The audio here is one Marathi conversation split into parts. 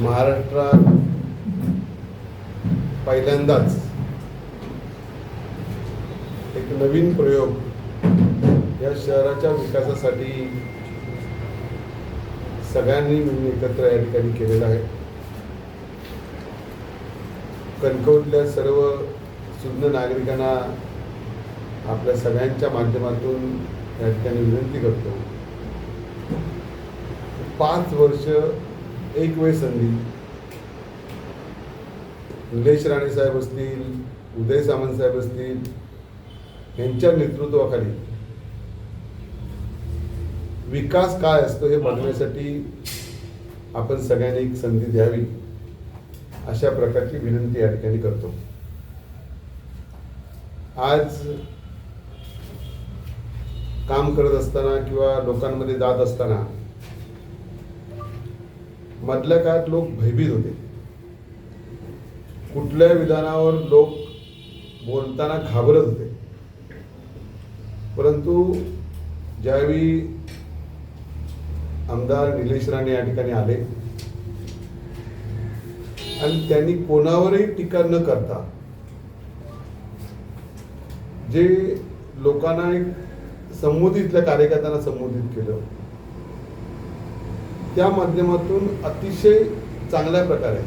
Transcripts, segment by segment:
महाराष्ट्रात पहिल्यांदाच एक नवीन प्रयोग या शहराच्या विकासासाठी सगळ्यांनी मिळून एकत्र या ठिकाणी केलेला आहे. कणकवलीतल्या सर्व सुज्ञ नागरिकांना आपल्या सगळ्यांच्या माध्यमातून या ठिकाणी विनंती करतो. पाच वर्ष एक वेळ संधी. निलेश राणे साहेब असतील उदय सामंत साहेब असतील यांच्या नेतृत्वाखाली विकास काय असतो हे बघण्यासाठी आपण सगळ्यांनी एक संधी द्यावी अशा प्रकारची विनंती या ठिकाणी करतो. आज काम करत असताना किंवा लोकांमध्ये जात असताना मधल्या काळात लोक भयभीत होते. कुठल्या विधानावर लोक बोलताना घाबरत होते. परंतु ज्यावेळी आमदार निलेश राणे या ठिकाणी आले आणि त्यांनी कोणावरही टीका न करता जे लोकांना एक संबोधितल्या कार्यकर्त्यांना संबोधित केलं त्या माध्यमातून अतिशय चांगल्या प्रकारे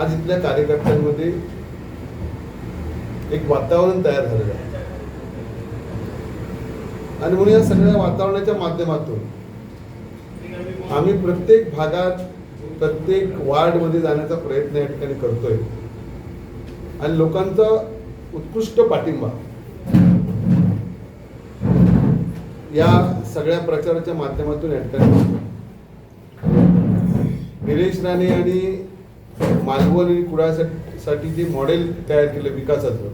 आज इथल्या कार्यकर्त्यांमध्ये एक वातावरण तयार झालेलं आहे. आणि म्हणून या सगळ्या वातावरणाच्या माध्यमातून आम्ही प्रत्येक भागात प्रत्येक वार्डमध्ये जाण्याचा प्रयत्न या ठिकाणी करतोय. आणि लोकांचा उत्कृष्ट पाठिंबा या सगळ्या प्रचाराच्या माध्यमातून या निलेश राणे आणि मालवण आणि कुडासाठी जे मॉडेल तयार केलं विकासाचं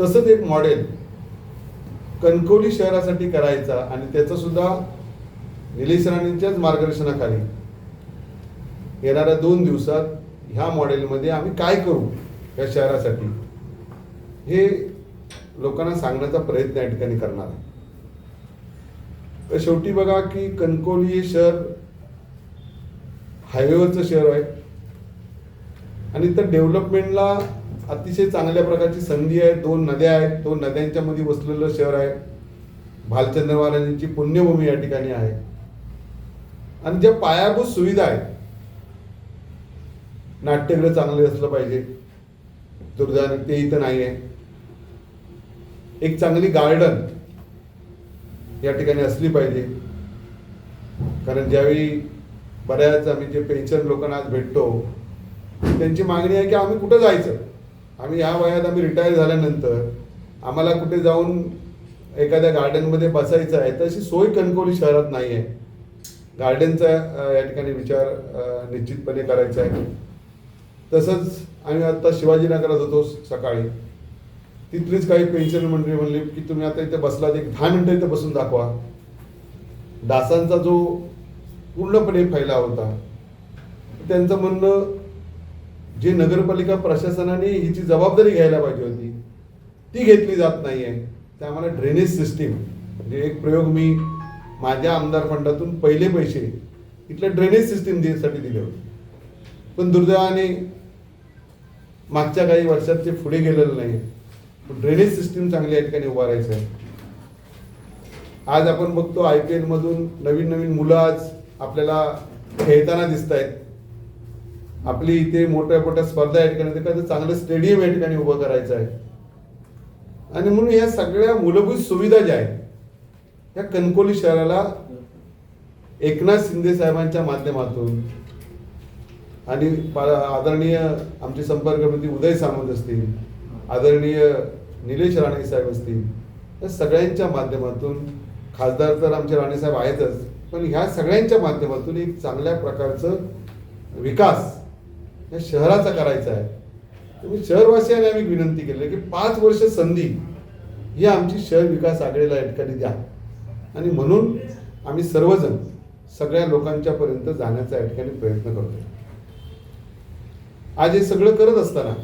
तसंच एक मॉडेल कणकवली शहरासाठी करायचा आणि त्याचं सुद्धा निलेश राणेंच्याच मार्गदर्शनाखाली. येणाऱ्या दोन दिवसात ह्या मॉडेलमध्ये आम्ही काय करू या शहरासाठी हे लोकांना सांगण्याचा प्रयत्न या ठिकाणी करणार आहे. तर शेवटी बघा की कणकवली हे शहर हायवेवरचं शहर आहे. आणि तर डेव्हलपमेंटला अतिशय चांगल्या प्रकारची संधी आहे. दोन नद्या आहेत. दोन नद्यांच्या मध्ये वसलेलं शहर आहे. भालचंद्र महाराजांची पुण्यभूमी या ठिकाणी आहे. आणि ज्या पायाभूत सुविधा आहेत नाट्यगृह चांगले असलं पाहिजे. दुर्दैवाने ते इथं नाही आहे एक चांगली गार्डन या ठिकाणी असली पाहिजे. कारण ज्यावेळी बऱ्याच आम्ही जे पेन्शन लोकांना आज भेटतो त्यांची मागणी आहे की आम्ही कुठं जायचं? आम्ही ह्या वयात आम्ही रिटायर झाल्यानंतर आम्हाला कुठे जाऊन एखाद्या गार्डनमध्ये बसायचं आहे तशी सोय कणकवली शहरात नाही आहे. गार्डनचा या ठिकाणी विचार निश्चितपणे करायचा आहे. तसंच आम्ही आत्ता शिवाजीनगरात होतो सकाळी. तिथलीच काही पेन्शन मंडळी म्हणली की तुम्ही आता इथे बसलात एक दहा मिनटं इथे बसून दाखवा. डासांचा जो पूर्णपणे फैला होता त्यांचं म्हणणं जे नगरपालिका प्रशासनाने हिची जबाबदारी घ्यायला पाहिजे होती ती घेतली जात नाही आहे त्या आम्हाला ड्रेनेज सिस्टीम म्हणजे एक प्रयोग मी माझ्या आमदार फंडातून पहिले पैसे इथल्या ड्रेनेज सिस्टीमसाठी दिले होते. पण दुर्दैवाने मागच्या काही वर्षात ते पुढे गेलेलं नाही. ड्रेनेज सिस्टीम चांगली या ठिकाणी उभारायचं आहे. आज आपण बघतो आय पी एलमधून नवीन नवीन मुलं आज आपल्याला खेळताना दिसत आहेत आपली इथे मोठ्या मोठ्या स्पर्धा या ठिकाणी एखादं चांगलं स्टेडियम या ठिकाणी उभं करायचं आहे. आणि म्हणून या सगळ्या मूलभूत सुविधा ज्या आहेत या कणकोली शहराला एकनाथ शिंदे साहेबांच्या माध्यमातून आणि आदरणीय आमचे संपर्कमंत्री उदय सामंत असतील आदरणीय निलेश राणे साहेब असतील या सगळ्यांच्या माध्यमातून खासदार तर आमचे राणेसाहेब आहेतच पण ह्या सगळ्यांच्या माध्यमातून एक चांगल्या प्रकारचं विकास या शहराचा करायचा आहे. तुम्ही शहरवासियांना आम्ही विनंती केली की पाच वर्ष संधी ही आमची शहर विकास आघाडीला या ठिकाणी द्या. आणि म्हणून आम्ही सर्वजण सगळ्या लोकांच्या पर्यंत जाण्याचा या ठिकाणी प्रयत्न करतो आज हे सगळं करत असताना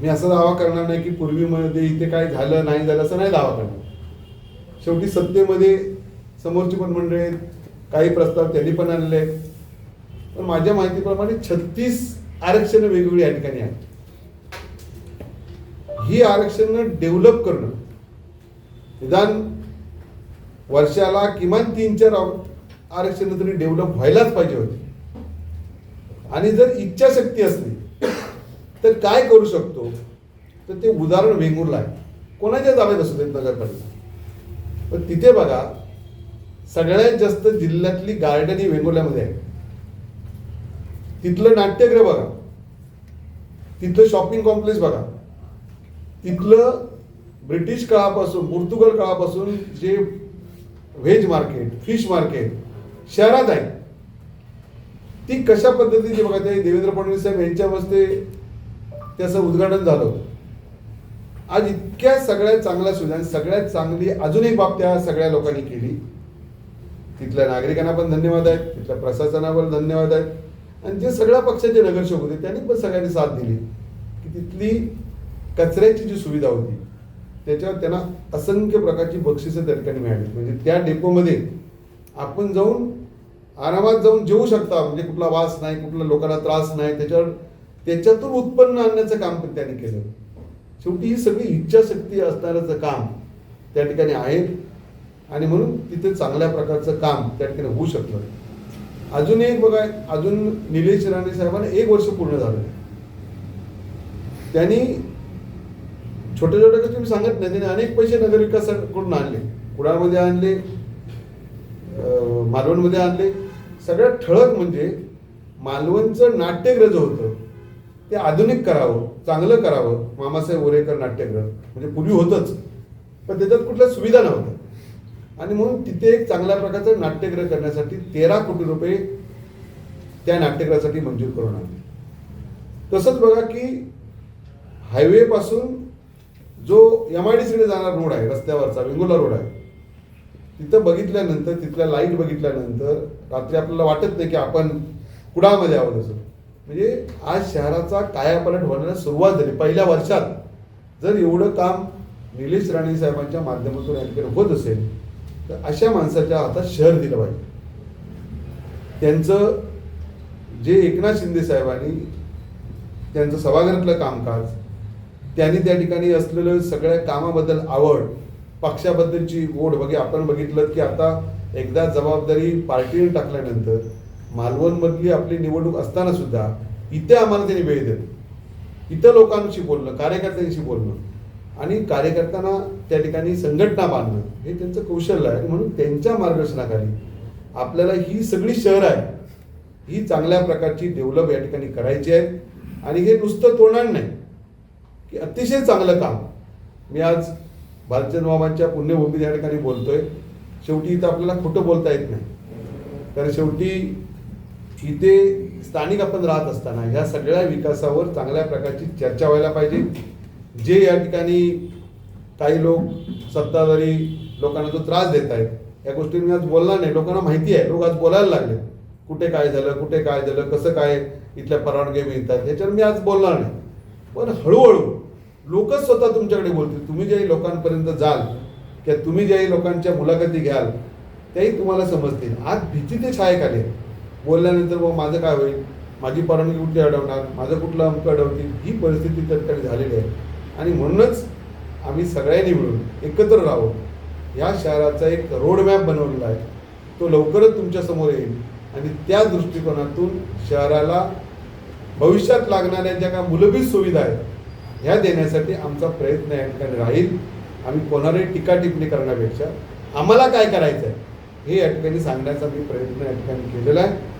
मी असा दावा करणार नाही की पूर्वीमध्ये इथे काय झालं नाही झालं असं नाही दावा करणार. शेवटी सत्तेमध्ये समोरची पण मंडळी आहेत काही प्रस्ताव त्यांनी पण आणले आहेत. पण माझ्या माहितीप्रमाणे छत्तीस आरक्षणं वेगवेगळी या ठिकाणी आहेत. ही आरक्षणं डेव्हलप करणं. निदान वर्षाला किमान तीन चार आरक्षण तरी डेव्हलप व्हायलाच पाहिजे होती. आणि जर इच्छाशक्ती असली तर काय करू शकतो? तर ते उदाहरण वेंगुर्ला आहे. कोणाच्या ताब्यात असू देत नगरपालिका? पण तिथे बघा सगळ्यात जास्त जिल्ह्यातली गार्डन ही वेंगुर्ल्यामध्ये आहे. तिथलं नाट्यगृह बघा. तिथलं शॉपिंग कॉम्प्लेक्स बघा. तिथलं ब्रिटिश काळापासून पोर्तुगल काळापासून जे व्हेज मार्केट फिश मार्केट शहरात आहे. ती कशा पद्धतीची बघा ते देवेंद्र फडणवीस साहेब यांच्या हस्ते त्याचं उद्घाटन झालं होतं. आज इतक्या सगळ्या चांगल्या सुविधा आणि सगळ्यात चांगली अजून एक बाब त्या सगळ्या लोकांनी केली. तिथल्या नागरिकांना पण धन्यवाद आहेत तिथल्या प्रशासनावर धन्यवाद आहेत. आणि जे सगळ्या पक्षाचे नगरसेवक होते त्यांनी पण सगळ्यांनी साथ दिली. की तिथली कचऱ्याची जी सुविधा होती त्याच्यावर त्यांना असंख्य प्रकारची बक्षिसं त्या ठिकाणी मिळाली. म्हणजे त्या डेपोमध्ये आपण जाऊन आरामात जाऊन जेवू शकता. म्हणजे कुठला वास नाही कुठला लोकांना त्रास नाही त्याच्यावर त्याच्यातून उत्पन्न आणण्याचं काम पण त्यांनी केलं. शेवटी ही सगळी इच्छाशक्ती असणाऱ्याचं काम त्या ठिकाणी आहे. आणि म्हणून तिथे चांगल्या प्रकारचं काम त्या ठिकाणी होऊ शकलं. अजून एक बघा अजून निलेश राणे साहेबांना एक वर्ष पूर्ण झालं. त्यांनी छोट्या छोट्या तुम्ही सांगत नाही त्यांनी अनेक पैसे नगरविकासाकडून आणले. कुडाळमध्ये आणले मालवणमध्ये आणले. सगळ्यात ठळक म्हणजे मालवणचं नाट्यग्रज होतं. ते आधुनिक करावं चांगलं करावं. मामासाहेब ओरेकर नाट्यगृह म्हणजे पूर्वी होतंच. पण त्याच्यात कुठल्या सुविधा नव्हत्या. आणि म्हणून तिथे एक चांगल्या प्रकारचं नाट्यगृह करण्यासाठी तेरा कोटी रुपये त्या नाट्यगृहासाठी मंजूर करून आणले. तसंच बघा की हायवेपासून जो एम आय डी सीकडे जाणारा रोड आहे रस्त्यावरचा वेंगुला रोड आहे तिथं बघितल्यानंतर तिथल्या लाइट बघितल्यानंतर रात्री आपल्याला वाटत नाही की आपण कुडामध्ये आहोत असं. म्हणजे आज शहराचा कायापालट होण्याला सुरुवात झाली. पहिल्या वर्षात जर एवढं काम निलेश राणे साहेबांच्या माध्यमातून या ठिकाणी होत असेल तर अशा माणसाच्या हातात शहर दिलं पाहिजे. त्यांचं जे एकनाथ शिंदे साहेबांनी त्यांचं सभागृहातलं कामकाज त्यांनी त्या ठिकाणी असलेलं सगळ्या कामाबद्दल आवड पक्षाबद्दलची ओढ बघे आपण बघितलं की आता एकदा जबाबदारी पार्टीने टाकल्यानंतर मालवणमधली आपली निवडणूक असताना सुद्धा इथे आम्हाला त्यांनी वेळ दिला. इथं लोकांशी बोलणं कार्यकर्त्यांशी बोलणं आणि कार्यकर्त्यांना त्या ठिकाणी संघटना बांधणं हे त्यांचं कौशल्य आहे. म्हणून त्यांच्या मार्गदर्शनाखाली आपल्याला ही सगळी शहर आहे ही चांगल्या प्रकारची डेव्हलप या ठिकाणी करायची आहे आणि हे नुसतं तोडणार नाही की अतिशय चांगलं काम. मी आज भालचंद मामांच्या पुण्यभूमीत या ठिकाणी बोलतोय. शेवटी इथं आपल्याला खोटं बोलता येत नाही. कारण शेवटी इथे स्थानिक आपण राहत असताना ह्या सगळ्या विकासावर चांगल्या प्रकारची चर्चा व्हायला पाहिजे. जे या ठिकाणी काही लोक सत्ताधारी लोकांना जो त्रास देत आहेत या गोष्टी मी आज बोलणार नाही. लोकांना माहिती आहे. लोक आज बोलायला लागले कुठे काय झालं कुठे काय झालं कसं काय इथल्या परवानगी मिळतात याच्यावर मी आज बोलणार नाही. पण हळूहळू लोकच स्वतः तुमच्याकडे बोलतील. तुम्ही ज्याही लोकांपर्यंत जाल किंवा तुम्ही ज्याही लोकांच्या मुलाखती घ्याल त्याही तुम्हाला समजतील. आज भीती ते छायेखाली आले बोलल्यानंतर मग माझं काय होईल? माझी परवानगी कुठली अडवणार? माझं कुठलं अंक अडवतील? ही परिस्थिती त्या ठिकाणी झालेली आहे. आणि म्हणूनच आम्ही सगळ्यांनी मिळून एकत्र राहू या शहराचा एक रोडमॅप बनवलेला आहे. तो लवकरच तुमच्यासमोर येईल. आणि त्या दृष्टिकोनातून शहराला भविष्यात लागणाऱ्या ज्या काही मूलभूत सुविधा आहेत ह्या देण्यासाठी आमचा प्रयत्न या ठिकाणी राहील. आम्ही कोणालाही टीका टिप्पणी करण्यापेक्षा आम्हाला काय करायचं आहे हे या ठिकाणी सांगण्याचा मी प्रयत्न या ठिकाणी केलेला आहे.